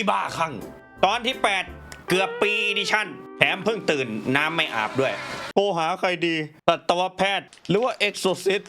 ชิบาคังตอนที่ 8 เกือบปีดิชั่นแถมเพิ่งตื่นน้ำไม่อาบด้วยโทรหาใครดีสัตวแพทย์ หรือว่าเอ็กโซซิส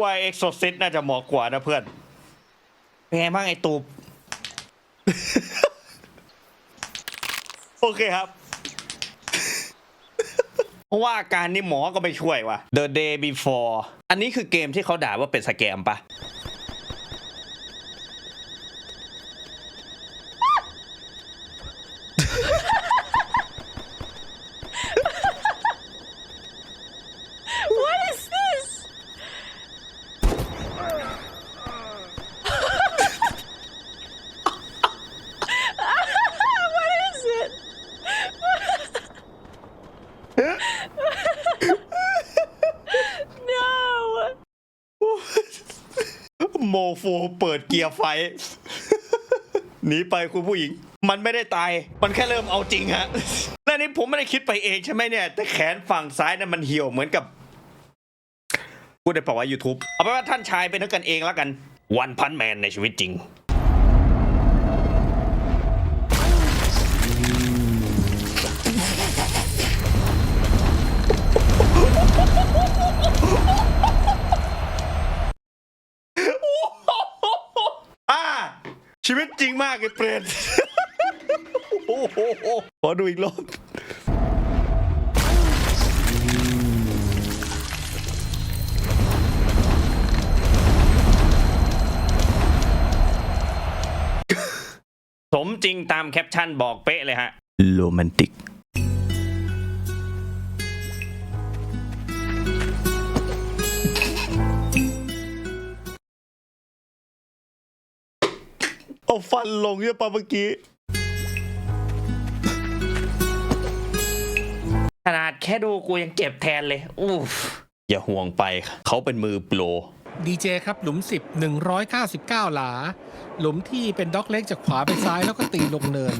ว่าเอ็กโซซิสน่าจะเหมาะกว่านะเพื่อน เป็นไงบ้างไอ้ตูบโอเคครับเพราะว่าอาการนี้หมอก็ไม่ช่วยว่ะ The Day Before อันนี้คือเกมที่เขาด่าว่าเป็นสแกมปะ What is this? what is it? โมโฟเปิดเกียร์ไฟ หนีไปคุณผู้หญิง มันไม่ได้ตาย มันแค่เริ่มเอาจริงฮะ และนี่ผมไม่ได้คิดไปเองใช่ไหมเนี่ย แต่แขนฝั่งซ้ายนั้นมันเหี่ยวเหมือนกับพูดได้เปล่าวะ YouTube เอาไปนว่าท่านชายเป็นนักกันเองแล้วกัน วันพันแมนในชีวิตจริงอ่าชีวิตจริงมากไอ้เปรต ขอดูอีกรอบสมจริงตามแคปชั่นบอกเป๊ะเลยฮะ โรแมนติก เอาฟันลงเยอะปะเมื่อกี้ ค่ดูกูยังเจ็บแทนเลยอู้ฟอย่าห่วงไป เขาเป็นมือโปรดีเจครับหลุม 10 199 หลา หลุมที่เป็นด็อกเล็กจากขวาไปซ้ายแล้วก็ตีลงเนิน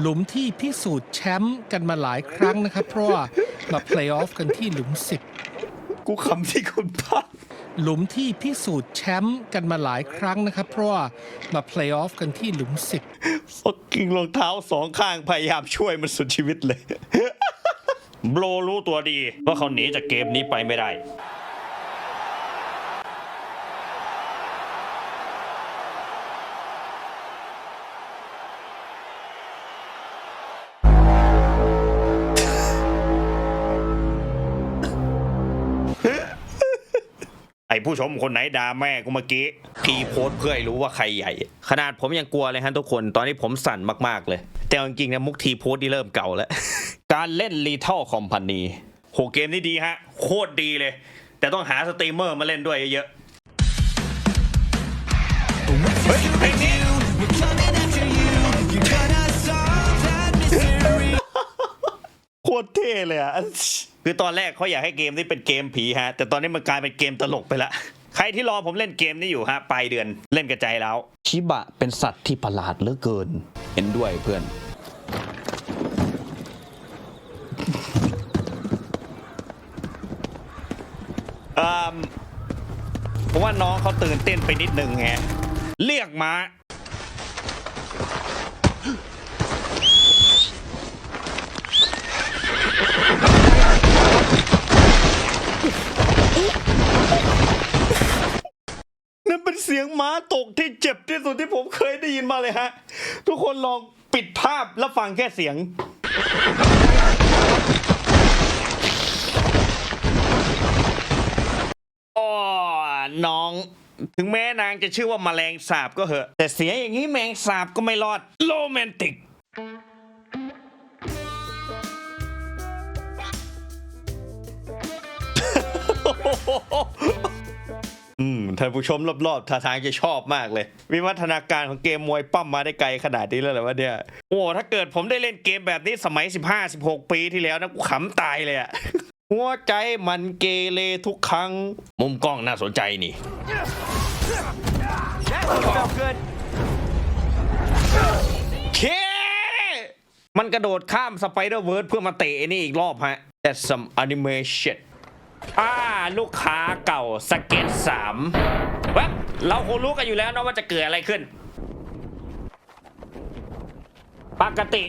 หลุมที่พิสูจน์แชมป์กันมาหลายครั้งนะครับ เพราะว่ามาเพลย์ออฟกันที่หลุม กูคำที่คุณพลาด10 หลุมที่พิสูจน์แชมป์กันมาหลายครั้งนะครับ เพราะว่ามาเพลย์ออฟกันที่หลุม 10 ฟักกิ้งรองเท้าสองข้างพยายามช่วยมันสุดชีวิตเลย โบรรู้ตัวดีว่าเขาหนีจากเกมนี้ไปไม่ได้ไอผู้ชมคนไหนด่าแม่กูเมื่อกี้พี่โพสเพื่อให้รู้ว่าใครใหญ่ ขนาดผมยังกลัวเลยฮะทุกคน ตอนนี้ผมสั่นมากๆเลย แต่จริงๆนะมุกทีโพสที่เริ่มเก่าแล้ว การเล่น Lethal Company โหเกมนี้ดีฮะ โคตรดีเลย แต่ต้องหาสตรีมเมอร์มาเล่นด้วยเยอะๆเฮ้ยเพลงนี้โคตรเท่เลยอะคือตอนแรกเขาอยากให้เกมนี้เป็นเกมผีฮะ แต่ตอนนี้มันกลายเป็นเกมตลกไปละใครที่รอผมเล่นเกมนี้อยู่ฮะปลายเดือนเล่นกระจายแล้ว ชิบะเป็นสัตว์ที่ประหลาดเหลือเกิน เห็นด้วยเพื่อน อืมผมว่าน้องเขาตื่นเต้นไปนิดนึงไงเรียกมานั่นเป็นเสียงม้าตกที่เจ็บที่สุดที่ผมเคยได้ยินมาเลยฮะ ทุกคนลองปิดภาพแล้วฟังแค่เสียง น้อง ถึงแม้นางจะชื่อว่าแมลงสาบก็เหอะ แต่เสียอย่างนี้แมงสาบก็ไม่รอดโรแมนติกอืมท่านผู้ชมรอบๆท่าทางจะชอบมากเลย วิวัฒนาการของเกมมวยปั้มมาได้ไกลขนาดนี้แล้วเหรอวะเนี่ย โอ้ ถ้าเกิดผมได้เล่นเกมแบบนี้สมัย 15-16 ปีที่แล้วนะ กูขำตายเลยอะ หัวใจมันเกเรทุกครั้ง มุมกล้องน่าสนใจนี่ เค มันกระโดดข้ามสไปเดอร์เวิร์ดเพื่อมาเตะนี่อีกรอบฮะ That's some animation อ่า ลูกค้าเก่าสเก็ตสามแวบเราคงรู้กันอยู่แล้วนะว่าจะเกิดอะไรขึ้น ปกติ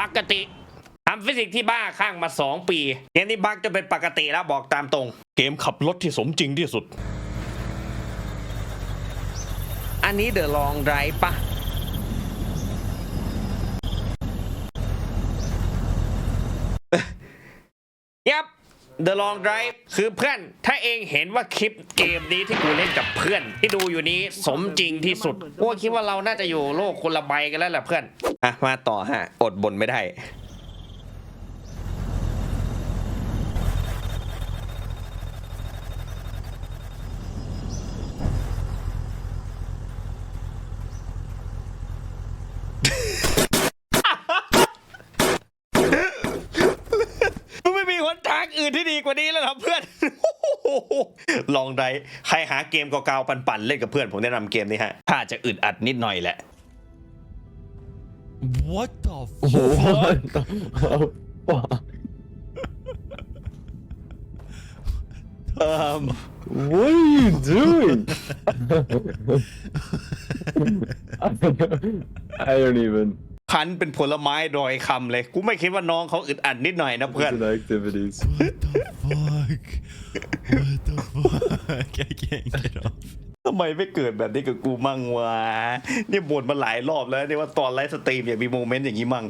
ปกติทำฟิสิกส์ที่บ้าข้างมาสองปีเกมนี้บักจะเป็นปกติแล้วบอกตามตรง เกมขับรถที่สมจริงที่สุด อันนี้เดอะลองไดรปะยับ The Long Drive คือเพื่อน ถ้าเองเห็นว่าคลิปเกมนี้ที่กูเล่นกับเพื่อน ที่ดูอยู่นี้สมจริงที่สุดกูคิดว่าเราน่าจะอยู่โลกคนละใบกันแล้วแหละเพื่อน อะมาต่อฮะ อดบนไม่ได้มันไม่มีหนทางอื่นที่ดีกว่านี้แล้วเหรอเพื่อน ลองได้ใครหาเกมเก่าๆปั่นๆเล่นกับเพื่อนผมแนะนำเกมนี้ฮะถ้าจะอึดอัดนิดหน่อยแหละ What the What the fuck? เอ่อ What are you doing? I don't even. คันเป็นผลไม้ดอยคำเลย กูไม่คิดว่าน้องเขาอึดอัดนิดหน่อยนะเพื่อน Listen to activities. Fuck. What the fuck? I can't get off. ทำไมไม่เกิดแบบนี้กับกูมั่งวะนี่บ่นมาหลายรอบแล้วนี่ว่าตอนไลฟ์สตรีมอย่ามีโมเมนต์อย่างนี้มั่ง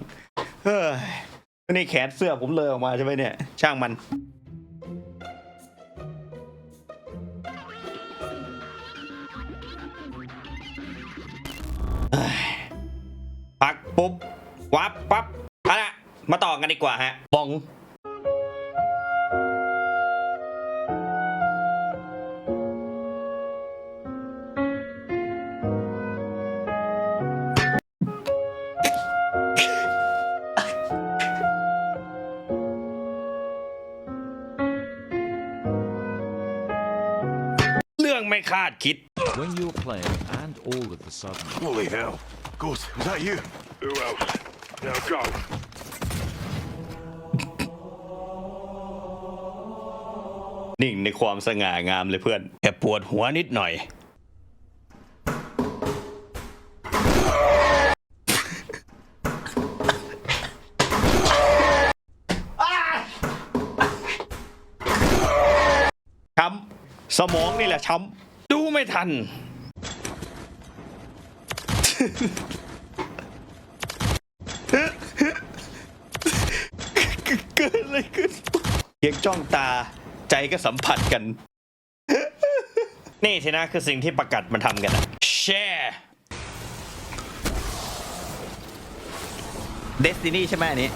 เฮ้ยนี่แขนเสื้อผมเลยออกมาใช่ไหมเนี่ย ช่างมันเฮ้ยพักปุ๊บวับปั๊บเอาละมาต่อกันดีกว่าฮะบอง คาดคิด When you're playing and all of a sudden Holy hell. Ghost, was that you? Who else? Now go. นิ่งในความสง่างามเลยเพื่อนแค่ปวดหัวนิดหน่อย ช้ำสมองนี่แหละช้ำ ดูไม่ทัน เกิดอะไรขึ้นเพียงจ้องตาใจก็สัมผัสกัน นี่สินะคือสิ่งที่ประกัดมันทำกันอะแช่เดสตินีใช่ไหมอันนี้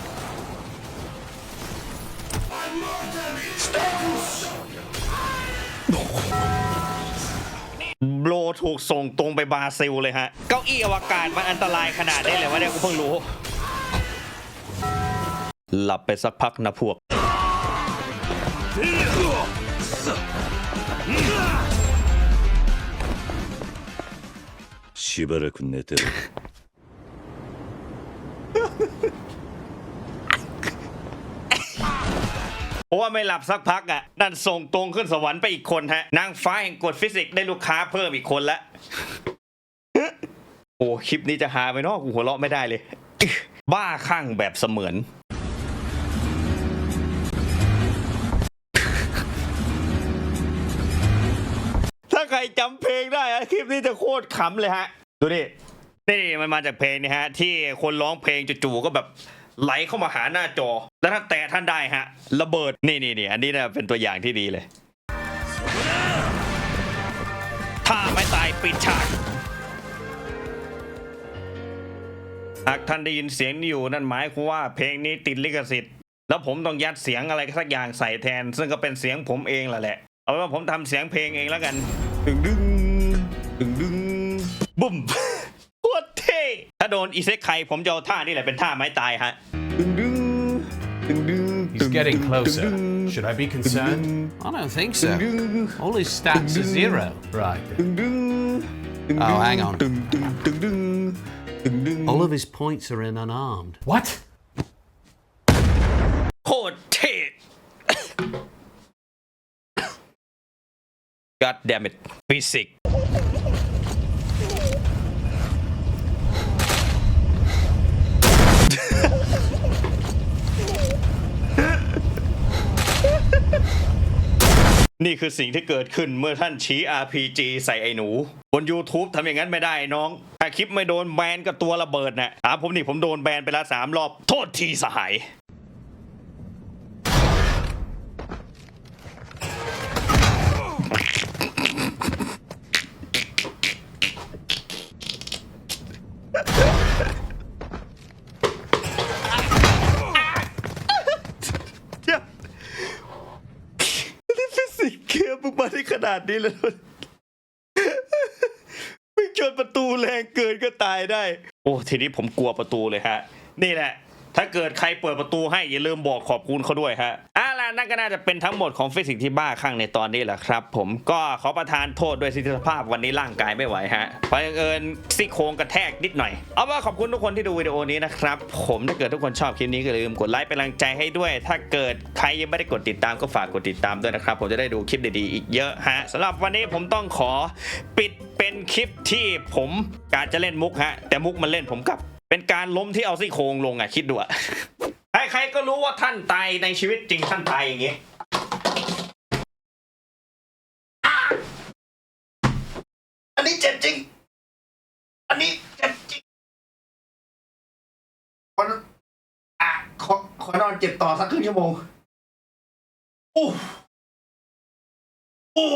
โบร ถูกส่งตรงไปบราซิลเลยฮะ เก้าอี้อวกาศมันอันตรายขนาดนี้เลยวะเนี่ยกูเพิ่งรู้ หลับไปสักพักนะพวก しばらく寝てろ。 ราะว่าไม่หลับสักพักอะนั่นส่งตรงขึ้นสวรรค์ไปอีกคนฮะ นางฟ้าแห่งกฎฟิสิกส์ได้ลูกค้าเพิ่มอีกคนละโอ้คลิปนี้จะหาไปเนอกกูหัวเราะไม่ได้เลย บ้าคลั่งแบบเสมือน ถ้าใครจำเพลงได้คลิปนี้จะโคตรขำเลยฮะ ดูดินี่มันมาจากเพลงนี่ฮะ ที่คนร้องเพลงจู่ๆก็แบบไหลเข้ามาหาหน้าจอ แล้วถ้าแตะท่านได้ฮะ ระเบิด นี่นี่นี่อันนี้นะเป็นตัวอย่างที่ดีเลย ถ้าไม่ตายปิดฉาก หากท่านได้ยินเสียงนี้อยู่นั่นหมายความว่าเพลงนี้ติดลิขสิทธิ์ แล้วผมต้องยัดเสียงอะไรสักอย่างใส่แทน ซึ่งก็เป็นเสียงผมเองแหละแหละ เอาเป็นว่าผมทำเสียงเพลงเองแล้วกันดึงดึงดึงดึงบุ้มโคตรเท่ถ้าโดนอีเซ็กใคผมจะเอาท่านี่แหละเป็นท่าไม้ตายฮะดึงดึง He's getting closer. Should I be concerned? I don't think so. All his stats are zero. Right. Oh, hang on. All of his points are in unarmed. What? Tit! God damn it. Be sick. นี่คือสิ่งที่เกิดขึ้นเมื่อท่านชี้ RPG ใส่ไอ้หนู บน YouTube ทำอย่างนั้นไม่ได้น้อง ถ้าคลิปไม่โดนแบนกับตัวระเบิดนะถามผมนี่ผมโดนแบนไปแล้วสามรอบ โทษทีสหาย ขนาดนี้แล้วไม่ชนประตูแรงเกินก็ตายได้ โอ้ทีนี้ผมกลัวประตูเลยฮะ นี่แหละ ถ้าเกิดใครเปิดประตูให้อย่าลืมบอกขอบคุณเขาด้วยฮะ นั่นก็น่าจะเป็นทั้งหมดของฟิสิกส์ที่บ้าคลั่งในตอนนี้แหละครับ ผมก็ขอประทานโทษด้วยสิทธิภาพวันนี้ร่างกายไม่ไหวฮะเพราะเอิญซี่โครงกระแทกนิดหน่อย เอาว่าขอบคุณทุกคนที่ดูวิดีโอนี้นะครับ ผมถ้าเกิดทุกคนชอบคลิปนี้ก็อย่าลืมกดไลค์เป็นกำลังใจให้ด้วย ถ้าเกิดใครยังไม่ได้กดติดตามก็ฝากกดติดตามด้วยนะครับ ผมจะได้ดูคลิปดีๆอีกเยอะฮะสำหรับวันนี้ผมต้องขอปิดเป็นคลิปที่ผมกาจะเล่นมุกฮะแต่มุกมันเล่นผมกับเป็นการล้มที่เอาซี่โครงลงอะคิดดูอะ ครๆก็รู้ว่าท่านตายในชีวิตจริงท่านตายอย่างงี้อันนี้เจ็บจริง อันนี้เจ็บจริงขออะขอขอนอนเจ็บต่อสักครึ่งชั่วโมงอู้อู้